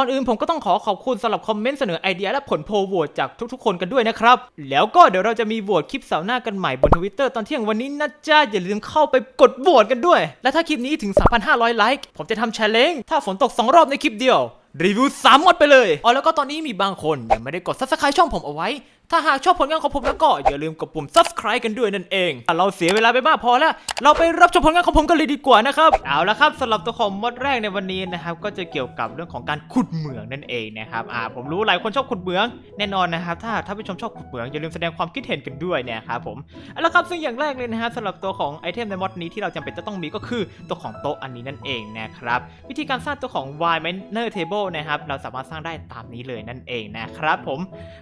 ก่อนอื่นผมก็ต้องขอขอบคุณสำหรับคอมเมนต์เสนอไอเดียและผลโพลโหวตจากทุกๆ คนกันด้วยนะครับ แล้วก็เดี๋ยวเราจะมีโหวตคลิปเสาร์หน้ากันใหม่บนทวิตเตอร์ตอนเที่ยงวันนี้นะจ๊ะอย่าลืมเข้าไปกดโหวตกันด้วย และถ้าคลิปนี้ถึง 3,500 ไลค์ผมจะทำแชร์เลงถ้าฝนตก 2 รอบในคลิปเดียวรีวิว3มดไปเลยอ๋อแล้วก็ตอนนี้มีบางคนยังไม่ได้กด subscribe ช่องผมเอาไว้ ถ้าหากชอบผลงานของผมแล้วก็อย่าลืมกดปุ่ม subscribe กันด้วยนั่นเองเราเสียเวลาไปมากพอแล้ว เราไปรับชมผลงานของผมกันเลยดีกว่านะครับ เอาละครับสำหรับตัวของมดแรกในวันนี้นะครับ ก็จะเกี่ยวกับเรื่องของการขุดเหมืองนั่นเองนะครับ อ่า ผมรู้หลายคนชอบขุดเหมืองแน่นอนนะครับ ถ้าถ้านผู้ชมชอบขุดเหมืองอย่าลืมแสดงความคิดเห็นกันด้วยนะครับผม เอาละครับซึ่งอย่างแรกเลยนะฮะสำหรับตัวของไอเทมในมอดนี้ที่เราจำเป็นจะต้องมีก็คือตัวของโต๊ะอันนี้นั่นเองนะครับ วิธีการสร้างตัวของ Y Miner Table นะครับ เราสามารถสร้างได้ตามนี้เลยนั่นเองนะครับผม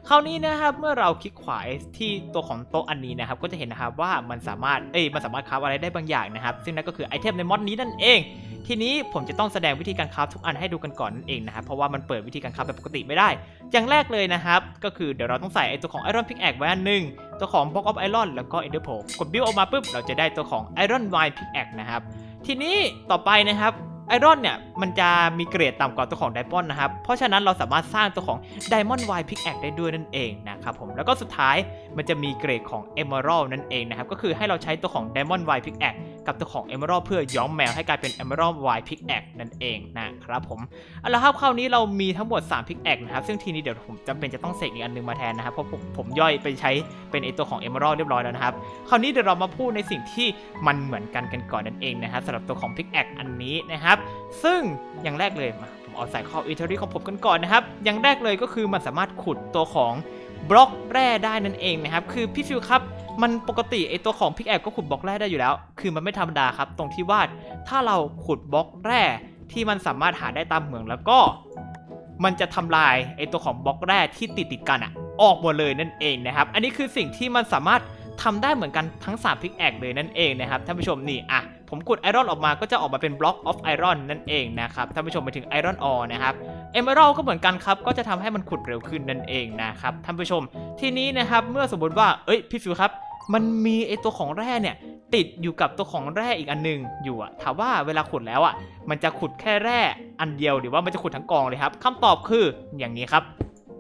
คราวนี้นะครับเมื่อเราคลิกขวาที่ตัวของโต๊ะอันนี้นะครับ ก็จะเห็นนะครับว่ามันสามารถ เอ้ย มันสามารถคราฟอะไรได้บางอย่างนะครับ ซึ่งนั่นก็คือไอเทมในมอดนี้นั่นเอง ทีนี้ผมจะต้องแสดงวิธีการคราฟทุกอันให้ดูกันก่อนนั่นเองนะครับ เพราะว่ามันเปิดวิธีการคราฟแบบปกติไม่ได้ อย่างแรกเลยนะครับ ก็คือเดี๋ยวเราต้องใส่ไอตัวของ Iron Pickaxe ไว้อันหนึ่งตัวของ Block of Iron แล้วก็ Ender Pearl กด build ออกมาปุ๊บเราจะได้ตัวของ Iron Wine Pickaxe นะครับ ทีนี้ต่อไปนะครับไอรอนเนี่ยมันจะมีเกรดต่ำกว่าตัวของไดมอนด์นะครับ เพราะฉะนั้นเราสามารถสร้างตัวของ Diamond Wine Pickaxe ได้ด้วยนั่นเองนะ ครับผมแล้วก็สุดท้ายมันจะมีเกรดของ Emerald นั่นเองนะครับ ก็คือให้เราใช้ตัวของ Diamond Wine Pickaxe กับตัวของ Emerald เพื่อย้อมแมวให้กลายเป็น Emerald Wine Pickaxe นั่นเองนะครับผมเอาละครับคราวนี้เรามีทั้งหมด 3 Pickaxe นะครับ ซึ่งทีนี้เดี๋ยวผมจำเป็นจะต้องเสกอีกอันหนึงมาแทนนะครับ เพราะผมผมย่อยไปใช้เป็นไอตัวของ Emerald เรียบร้อยแล้วนะครับ คราวนี้เดี๋ยวเรามาพูดในสิ่งที่มันเหมือนกันกันก่อนนั่นเองนะครับสำหรับตัวของ Pickaxe อันนี้นะครับ ซึ่งอย่างแรกเลยมาผมเอาใส่ข้าอินเทอร์ของผมกันก่อนนะครับ อย่างแรกเลยก็คือมันสามารถขุดตัวของ บล็อกแร่ได้นั่นเองนะครับ คือพี่ฟิวครับ มันปกติไอตัวของพิกแอกก็ขุดบล็อกแร่ได้อยู่แล้ว คือมันไม่ธรรมดาครับ ตรงที่ว่าถ้าเราขุดบล็อกแร่ที่มันสามารถหาได้ตามเหมืองแล้วก็ มันจะทำลายไอตัวของบล็อกแร่ที่ติดติดกันอะออกหมดเลยนั่นเองนะครับ อันนี้คือสิ่งที่มันสามารถทำได้เหมือนกันทั้ง3พิกแอกเลยนั่นเองนะครับท่านผู้ชมนี่อะ ผมขุดไอรอนออกมาก็จะออกมาเป็นบล็อกออฟไอรอนนั่นเองนะครับท่านผู้ชมไปถึงไอรอนออนะครับเอเมอรัลก็เหมือนกันครับ ก็จะทำให้มันขุดเร็วขึ้นนั่นเองนะครับท่านผู้ชม ทีนี้นะครับเมื่อสมมติว่าเอ้ยพี่ฟิวครับ มันมีไอตัวของแร่เนี่ยติดอยู่กับตัวของแร่อีกอันหนึงอยู่อะถามว่าเวลาขุดแล้วอะมันจะขุดแค่แร่อันเดียวหรือว่ามันจะขุดทั้งกองเลยครับคำตอบคืออย่างนี้ครับ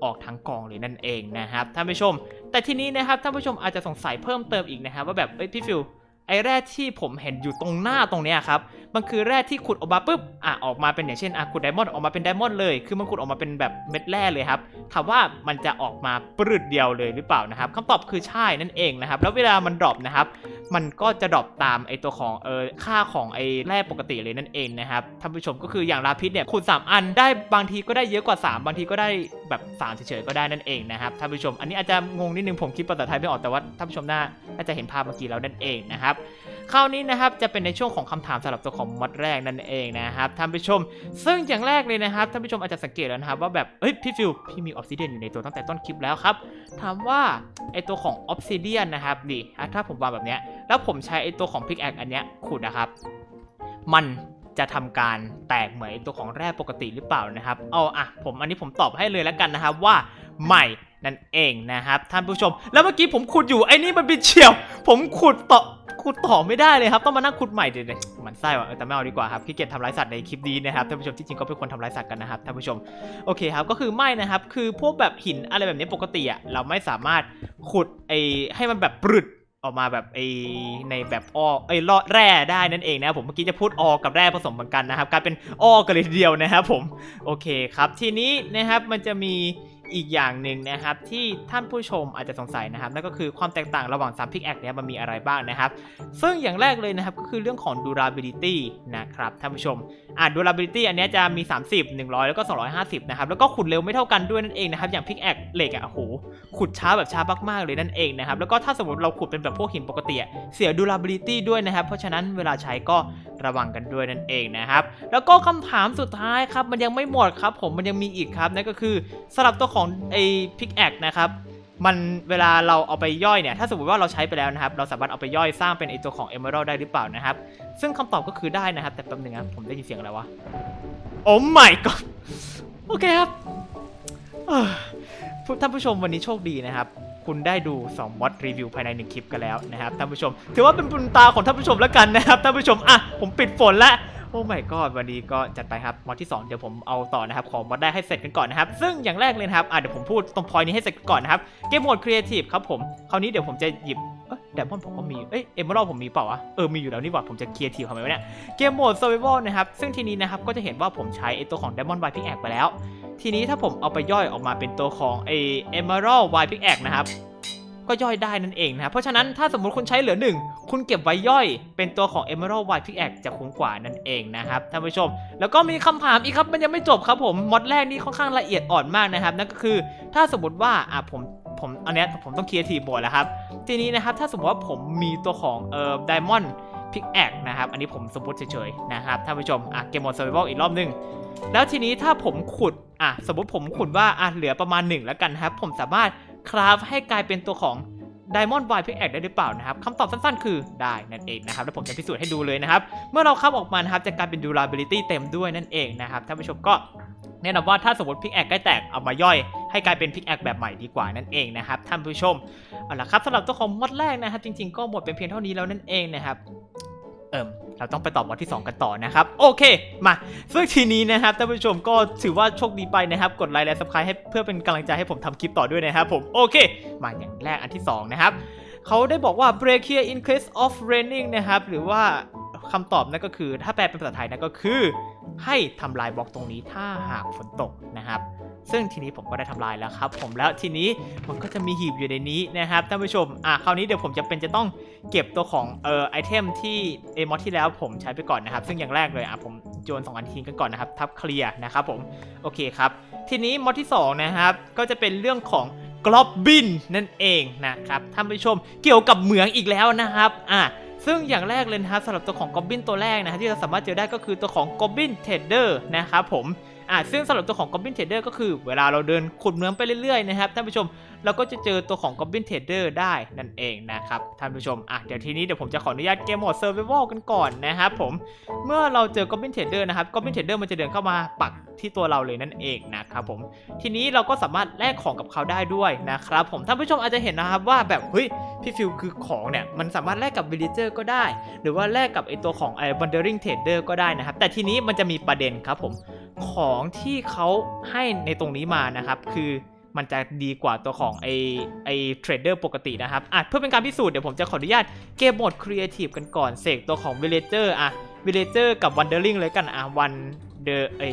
ออกทั้งกองเลยนั่นเองนะครับท่านผู้ชม แต่ทีนี้นะครับท่านผู้ชมอาจจะสงสัยเพิ่มเติมอีกนะครับว่าแบบเอ้ยพี่ฟิว ไอแร่ที่ผมเห็นอยู่ตรงหน้าตรงเนี้ยครับ มันคือแร่ที่ขุดออกมาปุ๊บ อะออกมาเป็นอย่างเช่นอะขุดไดมอนด์ออกมาเป็นไดมอนด์เลย คือมันขุดออกมาเป็นแบบเม็ดแร่เลยครับ ถามว่ามันจะออกมาปรืดเดียวเลยหรือเปล่านะครับคำตอบคือใช่นั่นเองนะครับ แล้วเวลามันดรอปนะครับ มันก็จะดรอปตามไอตัวของเออค่าของไอแร่ปกติเลยนั่นเองนะครับท่านผู้ชมก็คืออย่างลาพิษเนี่ยคูณ3 อันได้บางทีก็ได้เยอะกว่า 3 บางทีก็ได้แบบ3เฉยๆก็ได้นั่นเองนะครับท่านผู้ชมอันนี้อาจจะงงนิดนึงผมคิดภาษาไทยไม่ออกแต่ว่าท่านผู้ชมน่าจะเห็นภาพเมื่อกี้แล้วนั่นเองนะครับ คราวนี้นะครับจะเป็นในช่วงของคำถามสำหรับตัวของมอดแรกนั่นเองนะครับท่านผู้ชม ซึ่งอย่างแรกเลยนะครับท่านผู้ชมอาจจะสังเกตแล้วนะครับว่าแบบเฮ้ยพี่ฟิวพี่มีออฟซิเดียนอยู่ในตัวตั้งแต่ต้นคลิปแล้วครับถามว่าไอตัวของออฟซิเดียนนะครับดิถ้าผมวางแบบเนี้ยแล้วผมใช้ไอตัวของพิกแอคอันเนี้ยขุดนะครับ มันจะทำการแตกเหมือนตัวของแร่ปกติหรือเปล่านะครับ เอาอะผมอันนี้ผมตอบให้เลยแล้วกันนะครับว่าไม่นั่นเองนะครับท่านผู้ชม แล้วเมื่อกี้ผมขุดอยู่ไอ้นี่มันเป็นเฉียว ผมขุดต่อ ขุดต่อไม่ได้เลยครับ ต้องมานั่งขุดใหม่เดี๋ยวมันไส้ว่ะเออแต่ไม่เอาดีกว่าครับขี้เกียจทำร้ายสัตว์ในคลิปนี้นะครับท่านผู้ชมที่จริงก็เป็นคนทำร้ายสัตว์กันนะครับท่านผู้ชมโอเคครับก็คือไม่นะครับคือพวกแบบหินอะไรแบบนี้ปกติอะเราไม่สามารถขุดไอให้มันแบบปรึดออกมาแบบไอในแบบอ้อไอยลอดแร่ได้นั่นเองนะผมเมื่อกี้จะพูดออกับแร่ผสมกันนะครับกลายเป็นอ้อกันเลยทีเดียวนะครับผมโอเคครับ ทีนี้นะครับมันจะมี อีกอย่างหนึ่งนะครับที่ท่านผู้ชมอาจจะสงสัยนะครับนั่นก็คือความแตกต่างระหว่าง3 p i c axe เนี่ยมันมีอะไรบ้างนะครับ ซึ่งอย่างแรกเลยนะครับก็คือเรื่องของ durability นะครับท่านผู้ชมอ่า durability อันนี้จะมี 30 100 แล้วก็ 250 นะครับ แล้วก็ขุดเร็วไม่เท่ากันด้วยนั่นเองนะครับ อย่าง p i c axe เหล็กอะโหขุดช้าแบบช้ามากๆเลยนั่นเองนะครับแล้วก็ถ้าสมมติเราขุดเป็นแบบพวกหินปกติเสีย durability ด้วยนะครับ เพราะฉะนั้นเวลาใช้ก็ ระวังกันด้วยนั่นเองนะครับ แล้วก็คำถามสุดท้ายครับมันยังไม่หมดครับ ผมมันยังมีอีกครับนั่นก็คือสำหรับตัวของไอ้พิกแอคนะครับมันเวลาเราเอาไปย่อยเนี่ย ถ้าสมมติว่าเราใช้ไปแล้วนะครับ เราสามารถเอาไปย่อยสร้างเป็นไอตัวของ Emerald ได้หรือเปล่านะครับ ซึ่งคำตอบก็คือได้นะครับ แต่แป๊บนึงนะผมได้ยินเสียงอะไรวะ โอ้ my god โอเคครับท่านผู้ชมวันนี้โชคดีนะครับ คุณได้ดู2มอดรีวิวภายใน 1 คลิปกันแล้วนะครับท่านผู้ชม ถือว่าเป็นบุญตาของท่านผู้ชมแล้วกันนะครับท่านผู้ชมอะผมปิดฝนแล้วอ้ไม่ก็วันนี้ก็จัดไปครับมอดที่ 2 เดี๋ยวผมเอาต่อนะครับ ขอมอดได้ให้เสร็จกันก่อนนะครับ ซึ่งอย่างแรกเลยนะครับอะเดี๋ยวผมพูดตรงพอยนี้ให้เสร็จก่อนนะครับเกมโหมดครีเอทีฟครับผมคราวนี้เดี๋ยวผมจะหยิบเอ้ยเดมอนผมก็มี เอ้ยเอมเมอรัลผมมีเปล่าวะ เออ มีอยู่แล้วนี่หว่า ผมจะครีเอทีฟทำไมวะเนี่ย เกมโหมด Survival นะครับ ซึ่งทีนี้นะครับ ก็จะเห็นว่าผมใช้ไอตัวของ Diamond White Pickaxe ไปแล้ว ทีนี้ถ้าผมเอาไปย่อยออกมาเป็นตัวของไอ Emerald White Pickaxe นะครับก็ย่อยได้นั่นเองนะครับ เพราะฉะนั้นถ้าสมมุติคุณใช้เหลือหนึ่งคุณเก็บไว้ย่อยเป็นตัวของ Emerald White Pickaxe จะคุ้มกว่านั่นเองนะครับท่านผู้ชม แล้วก็มีคำถามอีกครับ มันยังไม่จบครับผมมอดแรกนี่ค่อนข้างละเอียดอ่อนมากนะครับ นั่นก็คือถ้าสมมติว่าอะผมผมอันนี้ผมต้องเคลียร์ทีบทแล้วครับ ทีนี้นะครับถ้าสมมติว่าผมมีตัวของเอ่อ Diamond Pickaxe น นะครับอันนี้ผมสมมติเฉยๆนะครับท่านผู้ชมอะเกมมอน Survival อีกรอบหนึง แล้วทีนี้ถ้าผมขุดอะสมมติผมขุดว่าอะเหลือประมาณหนึ่งแล้วกันนะครับ ผมสามารถคราฟให้กลายเป็นตัวของ Diamond White Pickaxe ได้หรือเปล่านะครับคำตอบสั้นๆ คือได้นั่นเองนะครับแล้วผมจะพิสูจน์ให้ดูเลยนะครับ เมื่อเราคับออกมานะครับจะกลายเป็น durability เต็มด้วยนั่นเองนะครับท่านผู้ชมก็แนะนำว่าถ้าสมมติ Pickaxe ใกล้แตกเอามาย่อยให้กลายเป็น Pickaxe แบบใหม่ดีกว่านั่นเองนะครับท่านผู้ชมเอาละครับสำหรับตัวของมอดแรกนะครับ จริงๆก็หมดเป็นเพียงเท่านี้แล้วนั่นเองนะครับ เอิมเราต้องไปต่อมอดที่ 2 กันต่อนะครับ โอเค มาซึ่งทีนี้นะครับท่านผู้ชมก็ถือว่าโชคดีไปนะครับ กดไลค์และซับสไครต์ให้เพื่อเป็นกำลังใจให้ผมทำคลิปต่อด้วยนะครับผมโอเค มาอย่างแรกอันที่ 2 นะครับเขาได้บอกว่า break here in case of raining นะครับ หรือว่าคำตอบนั่นก็คือ ถ้าแปลเป็นภาษาไทยนั่นก็คือ ให้ทำลายบล็อกตรงนี้ถ้าหากฝนตกนะครับ ซึ่งทีนี้ผมก็ได้ทำลายแล้วครับ ผมแล้วทีนี้มันก็จะมีหีบอยู่ในนี้นะครับท่านผู้ชมอะคราวนี้เดี๋ยวผมจะเป็นจะต้องเก็บตัวของเอ่อไอเทมที่เอมอที่แล้วผมใช้ไปก่อนนะครับ ซึ่งอย่างแรกเลยอะผมโยนสองอันทิ้งกันก่อนนะครับทับเคลียร์นะครับผมโอเคครับ ทีนี้มอดที่สองนะครับก็จะเป็นเรื่องของกลอบบินนั่นเองนะครับท่านผู้ชมเกี่ยวกับเหมืองอีกแล้วนะครับอะซึ่งอย่างแรกเลยนะครับสำหรับตัวของกอบบินตัวแรกนะที่เราสามารถเจอได้ก็คือตัวของกอบบินเทรดเดอร์นะครับผม อะซึ่งสำหรับตัวของกอบบินเทรดเดอร์ก็คือเวลาเราเดินขุดเมืองไปเรื่อยๆนะครับท่านผู้ชมเราก็จะเจอตัวของกอบบินเทรดเดอร์ได้นั่นเองนะครับท่านผู้ชมอะเดี๋ยวทีนี้เดี๋ยวผมจะขออนุญาตเกมโหมดเซอร์ไวลกันก่อนนะครับผมเมื่อเราเจอกอบบินเทรดเดอร์นะครับกอบบินเทรดเดอร์มันจะเดินเข้ามาปักที่ตัวเราเลยนั่นเองนะครับผมทีนี้เราก็สามารถแลกของกับเขาได้ด้วยนะครับผมท่านผู้ชมอาจจะเห็นนะครับว่าแบบเฮ้ยพี่ฟิวคือของเนี่ยมันสามารถแลกกับวิลเลเจอร์ก็ได้ หรือว่าแลกกับไอตัวของไอ้ wandering trader ก็ได้นะครับแต่ทีนี้มันจะมีประเด็นครับผม ของที่เขาให้ในตรงนี้มานะครับ คือมันจะดีกว่าตัวของไอไอเทรดเดอร์ปกตินะครับอะเพื่อเป็นการพิสูจน์เดี๋ยวผมจะขออนุญาตเกมโหมดครีเอทีฟกันก่อนเสกตัวของ villager อะ villager กับ wandering เลยกันอะ one the เอ้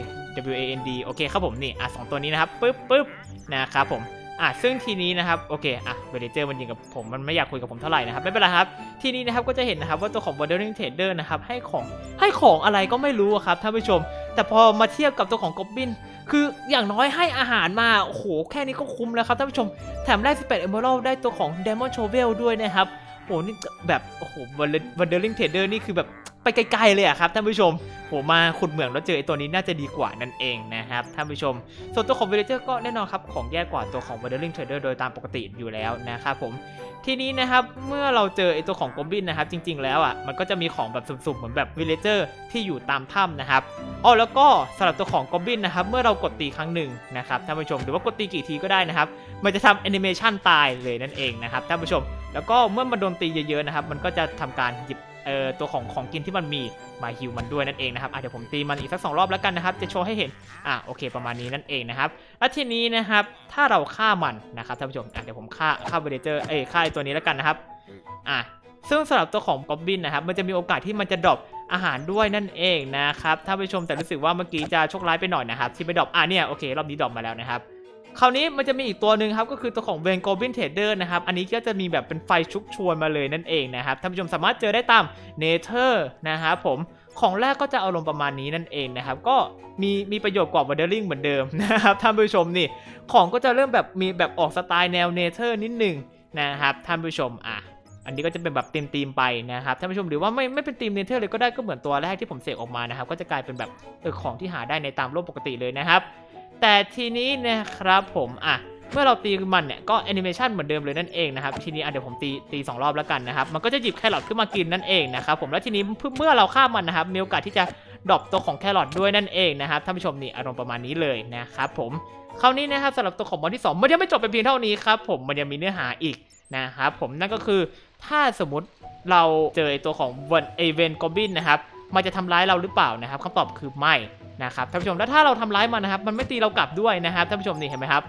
W A N D โอเคครับผมนี่อะสองตัวนี้นะครับปึ๊บปึ๊บนะครับผมอะซึ่งทีนี้นะครับโอเคอะ villager มันยิงกับผมมันไม่อยากคุยกับผมเท่าไหร่นะครับไม่เป็นไรครับ ทีนี้นะครับก็จะเห็นนะครับว่าตัวของ wandering trader นะครับให้ของให้ของอะไรก็ไม่รู้ครับท่านผู้ชม แต่พอมาเทียบกับตัวของกอบบิน คืออย่างน้อยให้อาหารมา โอ้โห แค่นี้ก็คุ้มแล้วครับท่านผู้ชม แถมได้ 18 emerald ได้ตัวของ diamond shovel ด้วยนะครับโหนี่แบบ โอ้โหวันเดอร์ลิงเทรดเดอร์นี่คือแบบ ไปไกลๆเลยอะครับท่านผู้ชมโหมาขุดเหมืองแล้วเจอไอ้ตัวนี้น่าจะดีกว่านั่นเองนะครับท่านผู้ชม ส่วนตัวของ villager ก็แน่นอนครับของแย่กว่าตัวของ wandering trader โดยตามปกติอยู่แล้วนะครับผมทีนี้นะครับเมื่อเราเจอไอตัวของก o บบินนะครับจริง ๆ แล้วอะมันก็จะมีของแบบสุ่มๆเหมือนแบบวิลเลเจอร์ที่อยู่ตามถ้ำนะครับอ๋อแล้วก็สำหรับตัวของก o บบินนะครับเมื่อเรากดตีครั้งหนึ่งนะครับท่านผู้ชมหรือว่ากดตีกี่ทีก็ได้นะครับมันจะทำแอนิเมชันตายเลยนั่นเองนะครับท่านผู้ชม แล้วก็เมื่อมันโดนตีเยอะๆนะครับมันก็จะทำการหยิบ เอ่อตัวของของกินที่มันมีมาฮิวมันด้วยนั่นเองนะครับอะเดี๋ยวผมตีมันอีกสักสองรอบแล้วกันนะครับจะโชว์ให้เห็นอะโอเคประมาณนี้นั่นเองนะครับแล้วทีนี้นะครับถ้าเราฆ่ามันนะครับท่านผู้ชมอะเดี๋ยวผมฆ่าฆ่าเบเดเจอร์เอ้ยฆ่าตัวนี้แล้วกันนะครับอะซึ่งสำหรับตัวของกอบบินนะครับมันจะมีโอกาสที่มันจะดรอปอาหารด้วยนั่นเองนะครับท่านผู้ชมแต่รู้สึกว่าเมื่อกี้จะโชคร้ายไปหน่อยนะครับที่ไปดรอปอะเนี่ยโอเครอบนี้ดรอปมาแล้วนะครับ คราวนี้มันจะมีอีกตัวหนึ่งครับก็คือตัวของเวนโกบินเทรดเดอร์นะครับอันนี้ก็จะมีแบบเป็นไฟชุกชวนมาเลยนั่นเองนะครับท่านผู้ชมสามารถเจอได้ตามเนเธอร์นะครับผมของแรกก็จะเอาลงประมาณนี้นั่นเองนะครับ ก็มีมีประโยชน์กว่าวันเดอร์ลิงเหมือนเดิมนะครับท่านผู้ชมนี่ ของก็จะเริ่มแบบมีแบบออกสไตล์แนวเนเธอร์นิดหนึ่งนะครับท่านผู้ชมอะอันนี้ก็จะเป็นแบบเต็มธีมไปนะครับท่านผู้ชมหรือว่าไม่ไม่เป็นธีมเนเธอร์เลยก็ได้ก็เหมือนตัวแรกที่ผมเสกออกมานะครับ ก็จะกลายเป็นแบบเออของที่หาได้ในตามโลกปกติเลยนะครับ แต่ทีนี้นะครับผมอะเมื่อเราตีมันเนี่ยก็แอนิเมชันเหมือนเดิมเลยนั่นเองนะครับทีนี้อะเดี๋ยวผมตีตีสองรอบแล้วกันนะครับมันก็จะหยิบแครอทขึ้นมากินนั่นเองนะครับผมแล้วทีนี้เมื่อเราฆ่ามันนะครับมีโอกาสที่จะดรอปตัวของแครอทด้วยนั่นเองนะครับท่านผู้ชมนี่อารมณ์ประมาณนี้เลยนะครับผมคราวนี้นะครับสำหรับตัวของมอดที่ 2 มันยังไม่จบเป็นเพียงเท่านี้ครับผมมันยังมีเนื้อหาอีกนะครับผมนั่นก็คือถ้าสมมติเราเจอตัวของเวนเอเวนกอบินนะครับมันจะทำร้ายเราหรือเปล่านะครับคำตอบคือไม่ นะครับท่านผู้ชมแล้วถ้าเราทำร้ายมันนะครับ มันไม่ตีเรากลับด้วยนะครับท่านผู้ชมนี่เห็นไหมครับ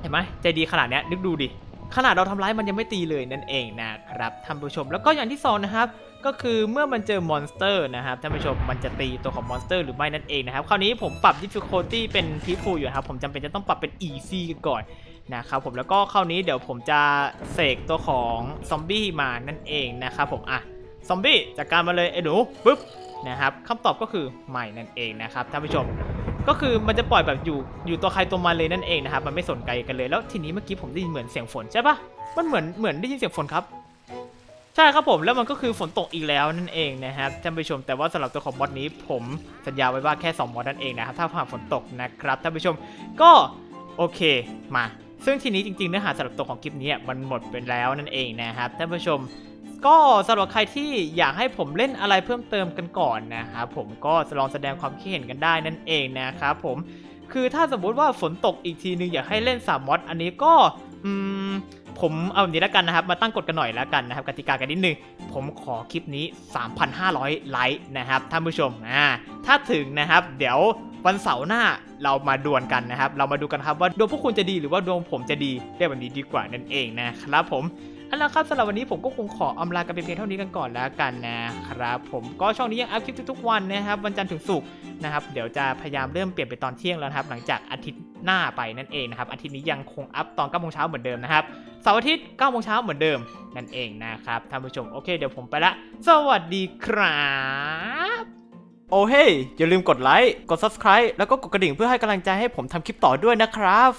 เห็นไหมใจดีขนาดนี้นึกดูดิขนาดเราทำร้ายมันยังไม่ตีเลยนั่นเองนะครับท่านผู้ชม แล้วก็อย่างที่สองนะครับก็คือเมื่อมันเจอมอนสเตอร์นะครับท่านผู้ชมมันจะตีตัวของมอนสเตอร์หรือไม่นั่นเองนะครับคราวนี้ผมปรับ difficulty เป็น peaceful อยู่ครับผมจำเป็นจะต้องปรับเป็น easy ก่อนนะครับผมแล้วก็คราวนี้เดี๋ยวผมจะเสกตัวของซอมบี้มานั่นเองนะครับผมอะ ซอมบี้จัดการมาเลยไอ้หนูปึ๊บนะครับคำตอบก็คือไม่นั่นเองนะครับท่านผู้ชม ก็คือมันจะปล่อยแบบอยู่อยู่ตัวใครตัวมันเลยนั่นเองนะครับมันไม่สนใจกันเลยแล้วทีนี้เมื่อกี้ผมได้ยินเหมือนเสียงฝนใช่ปะมันเหมือนเหมือนได้ยินเสียงฝนครับใช่ครับผมแล้วมันก็คือฝนตกอีกแล้วนั่นเองนะครับท่านผู้ชมแต่ว่าสำหรับตัวของมอดนี้ผมสัญญาไว้ว่าแค่2มอดนั่นเองนะครับถ้าผ่านฝนตกนะครับท่านผู้ชมก็โอเคมาซึ่งทีนี้จริงๆเนื้อหาสำหรับตัวของคลิปนี้มันหมดไปแล้วนั่นเองนะครับท่านผู้ชม ก็สำหรับใครที่อยากให้ผมเล่นอะไรเพิ่มเติมกันก่อนนะครับผมก็ลองแสดงความคิดเห็นกันได้นั่นเองนะครับผมคือถ้าสมมุติว่าฝนตกอีกทีนึงอยากให้เล่น3มอดอันนี้ก็อืมผมเอาแบบนี้แล้วกันนะครับ มาตั้งกฎกันหน่อยแล้วกันนะครับกติกากันนิดนึง ผมขอคลิปนี้ 3,500 ไลค์นะครับท่านผู้ชมอ่าถ้าถึงนะครับ เดี๋ยววันเสาร์หน้าเรามาดวลกันนะครับ เรามาดูกันครับว่าดวงพวกคุณจะดีหรือว่าดวงผมจะดีเรียกแบบนี้ดีกว่านั่นเองนะครับผม เอาละครับสำหรับวันนี้ผมก็คงขออำลากันไปเพียงเท่านี้กันก่อนแล้วกันนะครับผมก็ช่องนี้ยังอัพคลิปทุกๆวันนะครับวันจันทร์ถึงศุกร์นะครับเดี๋ยวจะพยายามเริ่มเปลี่ยนไปตอนเที่ยงแล้วนะครับหลังจากอาทิตย์หน้าไปนั่นเองนะครับอาทิตย์นี้ยังคงอัพตอน9โมงเช้าเหมือนเดิมนะครับเสาร์อาทิตย์9โมงเช้าเหมือนเดิมนั่นเองนะครับท่านผู้ชมโอเคเดี๋ยวผมไปละ สวัสดีครับโอ้เฮ้ยอย่าลืมกดไลค์กด subscribe แล้วก็กดกระดิ่งเพื่อให้กำลังใจให้ผมทำคลิปต่อด้วยนะครับ